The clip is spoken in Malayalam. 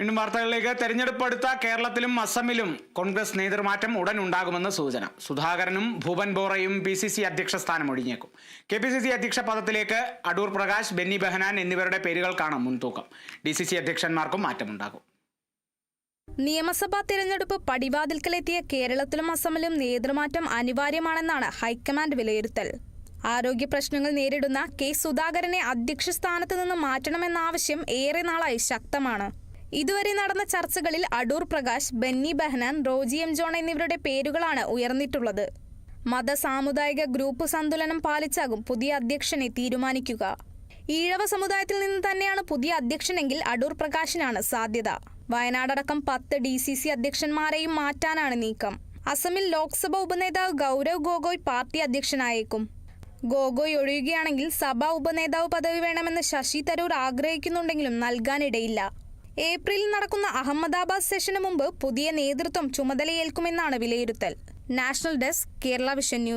വീണ്ടും വാർത്തകളിലേക്ക് തെരഞ്ഞെടുപ്പ് അടുത്ത കേരളത്തിലും അസമിലും കോൺഗ്രസ് നേതൃമാറ്റം ഉടൻ ഉണ്ടാകുമെന്ന് സൂചന. സുധാകരനും ഭൂപൻ ബോറയും പി സി സി അധ്യക്ഷ സ്ഥാനം ഒഴിഞ്ഞേക്കും. കെ പി സി സി അധ്യക്ഷ പദത്തിലേക്ക് അടൂർ പ്രകാശ് ബെന്നി ബെഹനാൻ എന്നിവരുടെ പേരുകൾക്കാണ് മുൻതൂക്കം. ഡി സി സി അധ്യക്ഷന്മാർക്കും മാറ്റമുണ്ടാകും. നിയമസഭാ തിരഞ്ഞെടുപ്പ് പടിവാതിൽക്കലെത്തിയ കേരളത്തിലും അസമിലും നേതൃമാറ്റം അനിവാര്യമാണെന്നാണ് ഹൈക്കമാൻഡ് വിലയിരുത്തൽ. ആരോഗ്യ പ്രശ്നങ്ങൾ നേരിടുന്ന കെ സുധാകരനെ അധ്യക്ഷ സ്ഥാനത്ത് നിന്ന് മാറ്റണമെന്ന ആവശ്യം ഏറെ നാളായി ശക്തമാണ്. ഇതുവരെ നടന്ന ചർച്ചകളിൽ അടൂർ പ്രകാശ് ബെന്നി ബെഹനാൻ റോജി എം ജോൺ എന്നിവരുടെ പേരുകളാണ് ഉയർന്നിട്ടുള്ളത്. മത സാമുദായിക ഗ്രൂപ്പ് സന്തുലനം പാലിച്ചാകും പുതിയ അധ്യക്ഷനെ തീരുമാനിക്കുക. ഈഴവ സമുദായത്തിൽ നിന്ന് തന്നെയാണ് പുതിയ അധ്യക്ഷനെങ്കിൽ അടൂർ പ്രകാശിനാണ് സാധ്യത. വയനാടടക്കം പത്ത് ഡി സി സി അധ്യക്ഷന്മാരെയും മാറ്റാനാണ് നീക്കം. അസമിൽ ലോക്സഭ ഉപനേതാവ് ഗൗരവ് ഗോഗോയ് പാർട്ടി അധ്യക്ഷനായേക്കും. ഗോഗോയ് ഒഴിയുകയാണെങ്കിൽ സഭാ ഉപനേതാവ് പദവി വേണമെന്ന് ശശി തരൂർ ആഗ്രഹിക്കുന്നുണ്ടെങ്കിലും നൽകാനിടയില്ല. ഏപ്രിലിൽ നടക്കുന്ന അഹമ്മദാബാദ് സെഷന് മുമ്പ് പുതിയ നേതൃത്വം ചുമതലയേൽക്കുമെന്നാണ് വിലയിരുത്തൽ. National desk Kerala vision news.